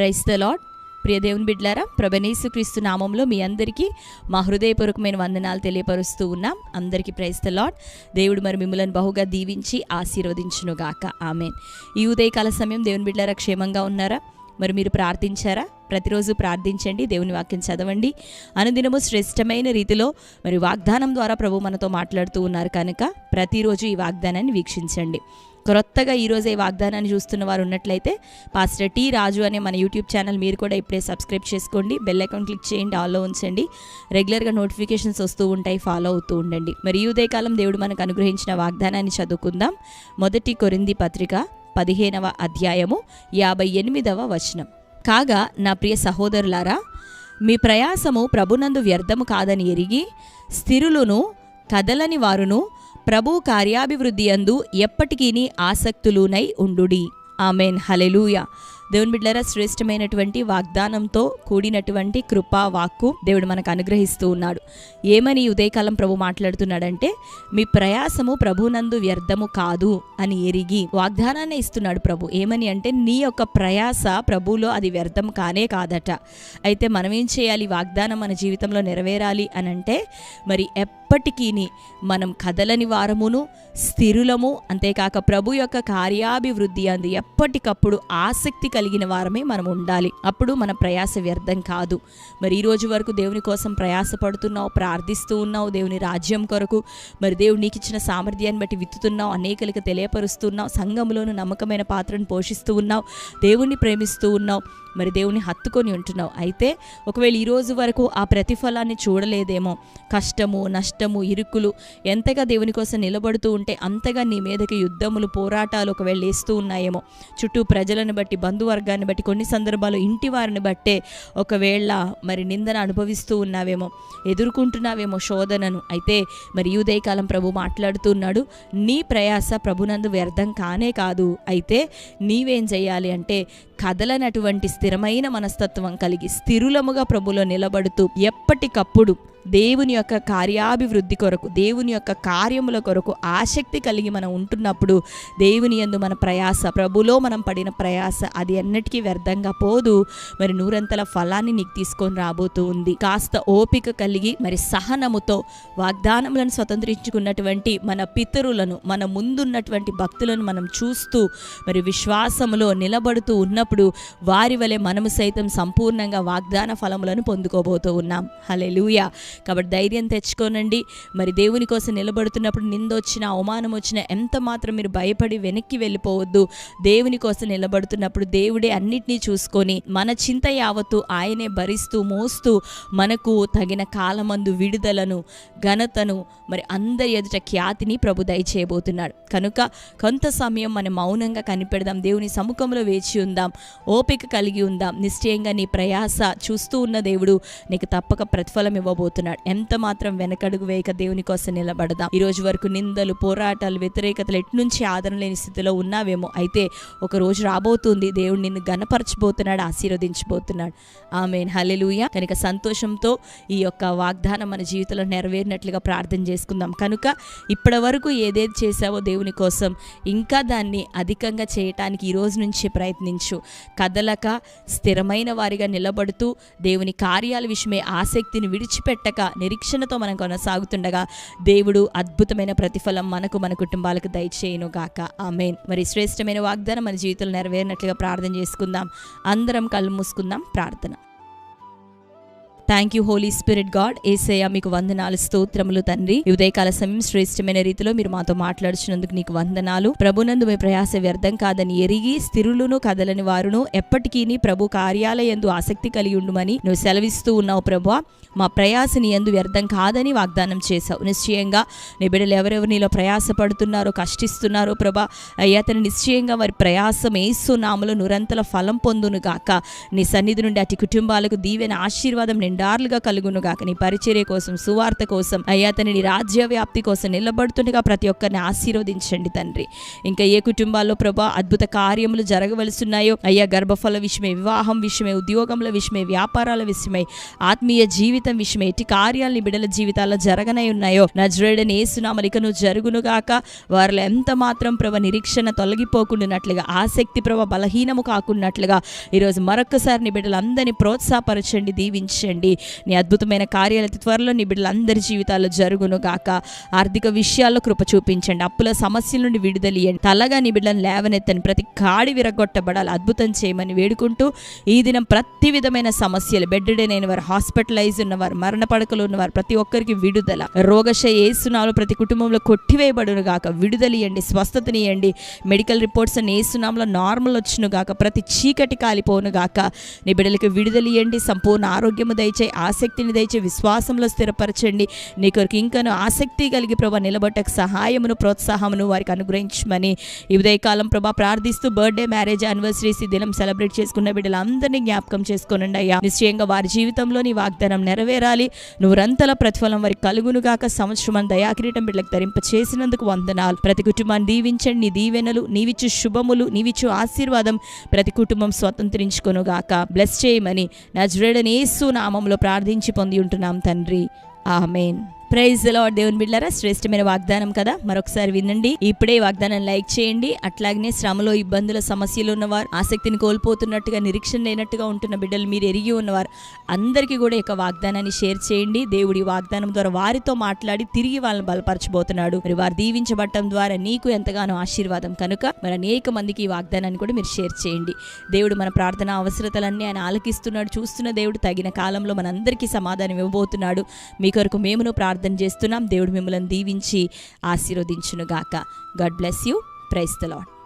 Price the lord ప్రియ దేవుని బిడ్లారా ప్రభనీసు క్రీస్తు నామంలో మీ అందరికీ మా హృదయపూర్వకమైన వందనాలు తెలియపరుస్తూ ఉన్నాం. అందరికీ ప్రైస్ ద లాడ్ దేవుడు మరి మిమ్మల్ని బహుగా దీవించి ఆశీర్వదించునుగాక. ఆమెన్. ఈ ఉదయకాల సమయం దేవుని బిడ్లారా క్షేమంగా ఉన్నారా? మరి మీరు ప్రార్థించారా? ప్రతిరోజు ప్రార్థించండి దేవుని వాక్యం చదవండి. అనుదినము శ్రేష్టమైన రీతిలో మరి వాగ్దానం ద్వారా ప్రభు మనతో మాట్లాడుతూ ఉన్నారు కనుక ప్రతిరోజు ఈ వాగ్దానాన్ని వీక్షించండి. క్రొత్తగా ఈరోజే వాగ్దానాన్ని చూస్తున్న వారు ఉన్నట్లయితే పాస్టర్ టీ రాజు అనే మన యూట్యూబ్ ఛానల్ మీరు కూడా ఇప్పుడే సబ్స్క్రైబ్ చేసుకోండి బెల్ అకౌంట్ క్లిక్ చేయండి ఆల్లో ఉంచండి. రెగ్యులర్గా నోటిఫికేషన్స్ వస్తూ ఉంటాయి ఫాలో అవుతూ ఉండండి. మరి ఉదయకాలం దేవుడు మనకు అనుగ్రహించిన వాగ్దానాన్ని చదువుకుందాం. మొదటి కొరింది పత్రిక పదిహేనవ అధ్యాయము యాభై ఎనిమిదవ వచనం. కాగా నా ప్రియ సహోదరులారా మీ ప్రయాసము ప్రభునందు వ్యర్థము కాదని ఎరిగి స్థిరులను కదలని వారును ప్రభు కార్యాభివృద్ధి అందు ఎప్పటికీ ఆసక్తులునై ఉండుడి. ఆమెన్. హలెలూయ దేవుని బిడ్డరా శ్రేష్టమైనటువంటి వాగ్దానంతో కూడినటువంటి కృపా వాక్కు దేవుడు మనకు అనుగ్రహిస్తూ ఉన్నాడు. ఏమని ఉదయకాలం ప్రభు మాట్లాడుతున్నాడంటే మీ ప్రయాసము ప్రభునందు వ్యర్థము కాదు అని ఎరిగి వాగ్దానాన్ని ఇస్తున్నాడు ప్రభు. ఏమని అంటే నీ యొక్క ప్రయాస ప్రభులో అది వ్యర్థం కానే కాదట. అయితే మనం ఏం చేయాలి? వాగ్దానం మన జీవితంలో నెరవేరాలి అని అంటే మరి ఎప్పటికీ మనం కదలని వారమును స్థిరులము అంతేకాక ప్రభు యొక్క కార్యాభివృద్ధి అందు ఎప్పటికప్పుడు ఆసక్తి కలిగిన వారమే మనం ఉండాలి. అప్పుడు మన ప్రయాస వ్యర్థం కాదు. మరి ఈ రోజు వరకు దేవుని కోసం ప్రయాస పడుతున్నావు ప్రార్థిస్తూ ఉన్నావు దేవుని రాజ్యం కొరకు మరి దేవుడు నీకు ఇచ్చిన సామర్థ్యాన్ని బట్టి విత్తుతున్నావు అనేకలకు తెలియపరుస్తున్నావు సంఘంలోను నమ్మకమైన పాత్రను పోషిస్తూ ఉన్నావు దేవుణ్ణి ప్రేమిస్తూ ఉన్నావు మరి దేవుని హత్తుకొని ఉంటున్నావు. అయితే ఒకవేళ ఈ రోజు వరకు ఆ ప్రతిఫలాన్ని చూడలేదేమో కష్టము నష్టము ఇరుకులు ఎంతగా దేవుని కోసం నిలబడుతూ ఉంటే అంతగా నీ మీదకి యుద్ధములు పోరాటాలు ఒకవేళ వేస్తూ ఉన్నాయేమో. చుట్టూ ప్రజలను బట్టి బంధువర్గాన్ని బట్టి కొన్ని సందర్భాలు ఇంటి వారిని బట్టే ఒకవేళ మరి నిందన అనుభవిస్తూ ఉన్నావేమో ఎదుర్కొంటున్నావేమో శోధనను. అయితే మరి ఉదయకాలం ప్రభు మాట్లాడుతున్నాడు నీ ప్రయాస ప్రభునందు వ్యర్థం కానే కాదు. అయితే నీవేం చేయాలి అంటే కదలనటువంటి స్థిరమైన మనస్తత్వం కలిగి స్థిరులముగా ప్రభులో నిలబడుతూ ఎప్పటికప్పుడు దేవుని యొక్క కార్యాభివృద్ధి కొరకు దేవుని యొక్క కార్యముల కొరకు ఆసక్తి కలిగి మనం ఉంటున్నప్పుడు దేవుని యందు మన ప్రయాస ప్రభులో మనం పడిన ప్రయాస అది ఎన్నటికీ వ్యర్థంగా పోదు. మరి నూరంతల ఫలాన్ని నీకు తీసుకొని రాబోతూ ఉంది. కాస్త ఓపిక కలిగి మరి సహనముతో వాగ్దానములను స్వతంత్రించుకున్నటువంటి మన పితరులను మన ముందున్నటువంటి భక్తులను మనం చూస్తూ మరి విశ్వాసములో నిలబడుతూ ఉన్నప్పుడు వారి వలె మనము సైతం సంపూర్ణంగా వాగ్దాన ఫలములను పొందుకోబోతూ ఉన్నాం. హలెలూయా కాబట్టి ధైర్యం తెచ్చుకోనండి. మరి దేవుని కోసం నిలబడుతున్నప్పుడు నిందొచ్చిన అవమానం వచ్చిన ఎంత మాత్రం మీరు భయపడి వెనక్కి వెళ్ళిపోవద్దు. దేవుని కోసం నిలబడుతున్నప్పుడు దేవుడే అన్నిటినీ చూసుకొని మన చింత యావత్తు ఆయనే భరిస్తూ మోస్తూ మనకు తగిన కాలమందు విడుదలను ఘనతను మరి అందరి ఎదుట ఖ్యాతిని ప్రభు దయచేయబోతున్నాడు. కనుక కొంత సమయం మనం మౌనంగా కనిపెడదాం. దేవుని సముఖంలో వేచి ఉందాం. ఓపిక కలిగి ఉందాం. నిశ్చయంగా నీ ప్రయాస చూస్తూ ఉన్న దేవుడు నీకు తప్పక ప్రతిఫలం ఇవ్వబోతున్నాడు. ఎంత మాత్రం వెనకడుగు వేయక దేవుని కోసం నిలబడదాం. ఈ రోజు వరకు నిందలు పోరాటాలు వ్యతిరేకతలు ఎట్నుంచి ఆదరణ లేని స్థితిలో ఉన్నావేమో అయితే ఒక రోజు రాబోతుంది. దేవుడు నిన్ను గనపరచబోతున్నాడు ఆశీర్వదించబోతున్నాడు. ఆమె హలెలుయ కనుక సంతోషంతో ఈ యొక్క వాగ్దానం మన జీవితంలో నెరవేరినట్లుగా ప్రార్థన చేసుకుందాం. కనుక ఇప్పటి వరకు ఏదేది చేసావో దేవుని కోసం ఇంకా దాన్ని అధికంగా చేయటానికి ఈ రోజు నుంచి ప్రయత్నించు. కదలక స్థిరమైన వారిగా నిలబడుతూ దేవుని కార్యాల విషయమే ఆసక్తిని విడిచిపెట్ట విడిచిపెట్టక నిరీక్షణతో మనం కొనసాగుతుండగా దేవుడు అద్భుతమైన ప్రతిఫలం మనకు మన కుటుంబాలకు దయచేయను గాక ఆమెన్. మరి శ్రేష్టమైన వాగ్దానం మన జీవితంలో నెరవేరినట్లుగా ప్రార్థన చేసుకుందాం. అందరం కళ్ళు మూసుకుందాం. ప్రార్థన. Thank you holy spirit God Yesayya మీకు వందనాలు స్తోత్రములు తండ్రి. ఉదయకాల సమయం శ్రేష్టమైన రీతిలో మీరు మాతో మాట్లాడుచున్నందుకు నీకు వందనాలు. ప్రభునందు మీ ప్రయాస వ్యర్థం కాదని ఎరిగి స్థిరులను కదలని వారును ఎప్పటికీ ప్రభు కార్యాలయందు ఆసక్తి కలిగి ఉండుమని నువ్వు సెలవిస్తూ ఉన్నావు ప్రభు మా ప్రయాసని ఎందు వ్యర్థం కాదని వాగ్దానం చేశావు. నిశ్చయంగా నీ బిడ్డలు ఎవరెవరు నీలో ప్రయాస పడుతున్నారో కష్టిస్తున్నారో ప్రభా అయ్యా తను నిశ్చయంగా వారి ప్రయాసం ఏసు నామలో నురంతల ఫలం పొందును గాక నీ సన్నిధి నుండి అటు కుటుంబాలకు దీవెన ఆశీర్వాదం నిండు నిండార్లుగా కలుగునుగాక. నీ పరిచర్య కోసం సువార్త కోసం అయ్యా తన రాజ్య వ్యాప్తి కోసం నిలబడుతుండగా ప్రతి ఒక్కరిని ఆశీర్వదించండి తండ్రి. ఇంకా ఏ కుటుంబాల్లో ప్రభా అద్భుత కార్యములు జరగవలసిన్నాయో అయ్యా గర్భఫల విషయమే వివాహం విషయమే ఉద్యోగముల విషయమే వ్యాపారాల విషయమై ఆత్మీయ జీవితం విషయమే ఎట్టి కార్యాలని బిడల జీవితాల్లో జరగనై ఉన్నాయో నజరేడని ఏసునామలికను జరుగునుగాక. జరుగును గాక వారిలో ఎంత మాత్రం ప్రభ నిరీక్షణ తొలగిపోకుండానట్లుగా ఆసక్తి ప్రభ బలహీనము కాకున్నట్లుగా ఈరోజు మరొకసారి నీ బిడ్డలందరినీ ప్రోత్సాహపరచండి దీవించండి. నీ అద్భుతమైన కార్యాలు త్వరలో నీ బిడ్డలందరి జీవితాల్లో జరుగును గాక. ఆర్థిక విషయాల్లో కృప చూపించండి. అప్పుల సమస్యల నుండి విడుదలియండి తలగా నీ బిడ్డలను లేవనెత్తని ప్రతి కాడి విరగొట్టబడాలి. అద్భుతం చేయమని వేడుకుంటూ ఈ దినం ప్రతి విధమైన సమస్యలు బెడ్డెడైన వారు హాస్పిటలైజ్ ఉన్నవారు మరణ పడకలు ఉన్నవారు ప్రతి ఒక్కరికి విడుదల. రోగశయ ఏసునాలు ప్రతి కుటుంబంలో కొట్టివేయబడును గాక. విడుదలియండి స్వస్థతనియండి మెడికల్ రిపోర్ట్స్ అని నార్మల్ వచ్చును గాక. ప్రతి చీకటి కాలిపోను గాక. నీ బిడ్డలకి విడుదలియండి సంపూర్ణ ఆరోగ్యము దయచేసి దయచే ఆసక్తిని దయచే విశ్వాసంలో స్థిరపరచండి. నీ కొరకు ఇంకను ఆసక్తి కలిగి ప్రభా నిలబట్టకు సహాయమును ప్రోత్సాహమును వారికి అనుగ్రహించమని ఈ ఉదయకాలం ప్రభా ప్రార్థిస్తూ బర్త్డే మ్యారేజ్ యానివర్సరీస్ ఈ దినం సెలబ్రేట్ చేసుకున్న బిడ్డలందరినీ జ్ఞాపకం చేసుకోనండి అయ్యా నిశ్చయంగా వారి జీవితంలో నీ వాగ్దానం నెరవేరాలి. నువ్వు రంతల ప్రతిఫలం వారికి కలుగునుగాక సంవత్సరం దయాకిరీటం బిడ్డలకు ధరింప చేసినందుకు వందనాలు. ప్రతి కుటుంబాన్ని దీవించండి. నీ దీవెనలు నీవిచ్చు శుభములు నీవిచ్చు ఆశీర్వాదం ప్రతి కుటుంబం స్వతంత్రించుకొనుగాక. బ్లెస్ చేయమని. నజరేడని యేసు నామంలో ప్రార్థించి పొంది ఉంటున్నాం తండ్రి. ఆమెన్. ప్రైజ్ లార్డ్ దేవుని బిడ్డారా శ్రేష్టమైన వాగ్దానం కదా. మరొకసారి వినండి. ఇప్పుడే వాగ్దానం లైక్ చేయండి. అట్లాగనే శ్రమలో ఇబ్బందుల సమస్యలు ఉన్నవారు ఆసక్తిని కోల్పోతున్నట్టుగా నిరీక్షణ లేనట్టుగా ఉంటున్న బిడ్డలు మీరు ఎరిగి ఉన్నవారు అందరికీ కూడా ఈ యొక్క వాగ్దానాన్ని షేర్ చేయండి. దేవుడి వాగ్దానం ద్వారా వారితో మాట్లాడి తిరిగి వాళ్ళని బలపరచబోతున్నాడు. మరి వారు దీవించబడటం ద్వారా నీకు ఎంతగానో ఆశీర్వాదం కనుక మరి అనేక మందికి ఈ వాగ్దానాన్ని కూడా మీరు షేర్ చేయండి. దేవుడు మన ప్రార్థన అవసరతలన్నీ ఆయన ఆలకిస్తున్నాడు. చూస్తున్న దేవుడు తగిన కాలంలో మనందరికీ సమాధానం ఇవ్వబోతున్నాడు. మీ కొరకు మేమును ప్రార్థన చేస్తున్నాం. దేవుడు మిమ్మల్ని దీవించి ఆశీర్వదించునుగాక. God bless you praise the lord